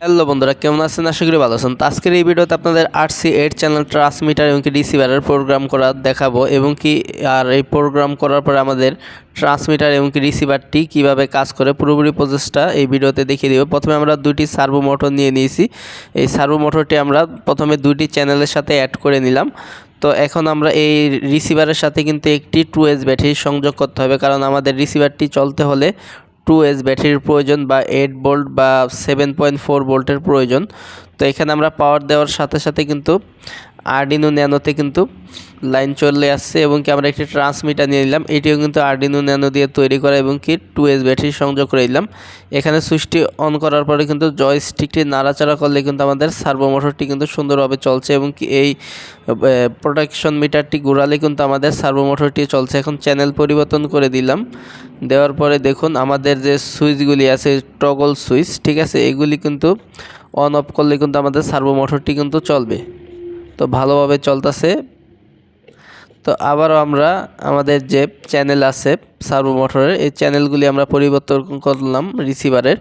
Hello বন্ধুরা, কেমন আছেন? আশা করি ভালো আছেন। আজকের এই ভিডিওতে আপনাদের R C eight channel transmitter এবং কি রিসিভারের প্রোগ্রাম করা দেখাবো এবং কি আর এই প্রোগ্রাম করার পরে আমাদের ট্রান্সমিটার এবং কি রিসিভারটি কীভাবে কাজ করে পুরোপুরি প্রসেসটা এই ভিডিওতে দেখিয়ে দেবো। প্রথমে আমরা দুইটি সার্ভো মোটর নিয়ে নিয়েছি। এই সার্ভো মোটরটি আমরা প্রথমে দুইটি চ্যানেলের সাথে অ্যাড করে নিলাম। তো এখন আমরা এই রিসিভারের সাথে কিন্তু একটি টু এস ব্যাটারি সংযোগ করতে হবে, কারণ আমাদের রিসিভারটি চলতে হলে টু এস ব্যাটারির প্রয়োজন বা এইট বোল্ট বা সেভেন পয়েন্ট ফোর বোল্টের প্রয়োজন। তো এখানে আমরা পাওয়ার দেওয়ার সাথে সাথে কিন্তু আর্ডিনো ন্যানোতে কিন্তু লাইন চলে আসছে এবং কি আমরা একটি ট্রান্সমিটার নিয়ে নিলাম। এটিও কিন্তু আর্ডিনো ন্যানো দিয়ে তৈরি করা এবং কি টু এস ব্যাটারি সংযোগ করে দিলাম। এখানে সুইচটি অন করার পরে কিন্তু জয়স্টিকটি নাড়াচাড়া করলে কিন্তু আমাদের সার্ভো মোটরটি কিন্তু সুন্দরভাবে চলছে এবং কি এই প্রোটেকশন মিটারটি ঘোরালে কিন্তু আমাদের সার্ভো মোটরটি চলছে। এখন চ্যানেল পরিবর্তন করে দিলাম। দেওয়ার পরে দেখুন আমাদের যে সুইচগুলি আছে টগল সুইচ ঠিক আছে? এগুলি কিন্তু অন অফ করলে কিন্তু আমাদের সার্ভো মোটরটি কিন্তু চলবে। তো ভালোভাবে চলতেছে। তো আবারও আমরা আমাদের যে চ্যানেল আছে সার্ভো মোটরের এই চ্যানেলগুলি আমরা পরিবর্তন করলাম রিসিভারের।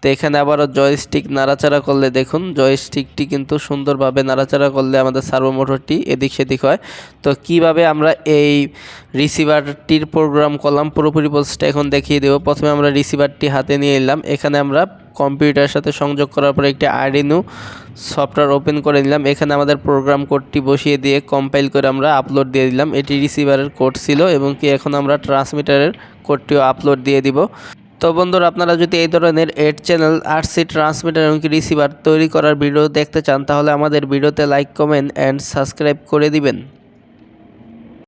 তো এখানে আবারও জয়স্টিক নাড়াচাড়া করলে দেখুন জয়স্টিকটি কিন্তু সুন্দরভাবে নাড়াচাড়া করলে আমাদের সার্ভো মোটরটি এদিক সেদিক হয়। তো কীভাবে আমরা এই রিসিভারটির প্রোগ্রাম করলাম, পুরোপুরি প্রসেসটা এখন দেখিয়ে দেবো। প্রথমে আমরা রিসিভারটি হাতে নিয়ে এলাম এখানে আমরা কম্পিউটারের সাথে সংযোগ করার পরে একটি আইডিনু সফটওয়্যার ওপেন করে নিলাম। এখানে আমাদের প্রোগ্রাম কোডটি বসিয়ে দিয়ে কম্পাইল করে আমরা আপলোড দিয়ে দিলাম। এটি রিসিভারের কোড ছিল এবং কি এখন আমরা ট্রান্সমিটারের কোডটিও আপলোড দিয়ে দিব। তো বন্ধুরা, আপনারা যদি এই ধরনের eight channel R C transmitter এবং রিসিভার তৈরি করার ভিডিও দেখতে চান, তাহলে আমাদের ভিডিওতে লাইক কমেন্ট অ্যান্ড সাবস্ক্রাইব করে দিবেন।